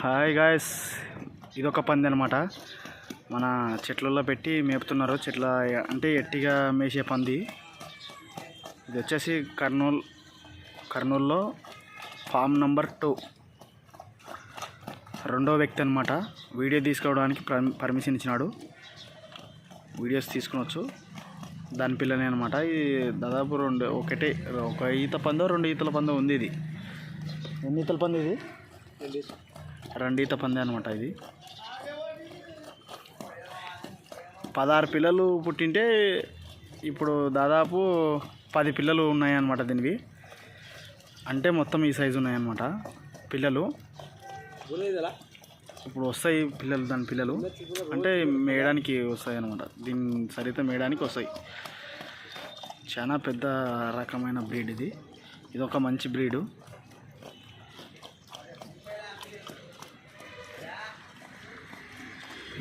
Hi guys ఇదొక పంది అనమాట మన చెట్లలో పెట్టి మేపుతున్నారు. చెట్ల అంటే ఎట్టిగా మేసే పంది. ఇది వచ్చేసి కర్నూలు కర్నూలులో ఫామ్ నంబర్ టూ. రెండో వ్యక్తి అనమాట వీడియో తీసుకోవడానికి పర్మిషన్ ఇచ్చినాడు. వీడియోస్ తీసుకునొచ్చు. దాని పిల్లనే అనమాట ఇది దాదాపు రెండు ఒకటే ఒక ఈత పందో రెండు ఈతల పందో ఉంది ఇది. ఎన్ని ఈతల పంది ఇది? రండిత పందే అనమాట ఇది. పదహారు పిల్లలు పుట్టింటే ఇప్పుడు దాదాపు పది పిల్లలు ఉన్నాయన్నమాట దీనివి. అంటే మొత్తం ఈ సైజు ఉన్నాయన్నమాట పిల్లలు. ఇప్పుడు వస్తాయి పిల్లలు దాని పిల్లలు. అంటే మేయడానికి వస్తాయి అనమాట దీని సరిత మేయడానికి వస్తాయి. చాలా పెద్ద రకమైన బ్రీడ్ ఇది. ఇది ఒక మంచి బ్రీడు.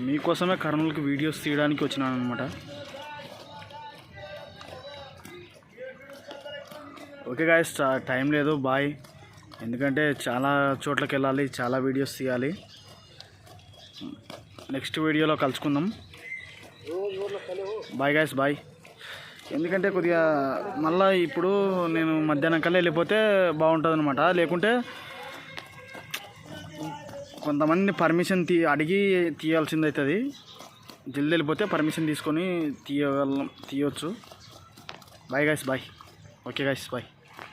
మీకోసమే కర్నూలుకి వీడియోస్ తీయడానికి వచ్చినాను అనమాట ఓకే గాయస్ టైం లేదు బాయ్. ఎందుకంటే చాలా చోట్లకి వెళ్ళాలి చాలా వీడియోస్ తీయాలి. నెక్స్ట్ వీడియోలో కలుసుకుందాం. Bye guys bye. ఎందుకంటే కొద్దిగా మళ్ళీ ఇప్పుడు నేను మధ్యాహ్నం కల్లా వెళ్ళిపోతే బాగుంటుంది అనమాట లేకుంటే కొంతమంది పర్మిషన్ తీ అడిగి తీయాల్సింది అవుతుంది జల్దీ వెళ్ళిపోతే పర్మిషన్ తీసుకొని తీయగలం తీయవచ్చు bye guys bye okay guys bye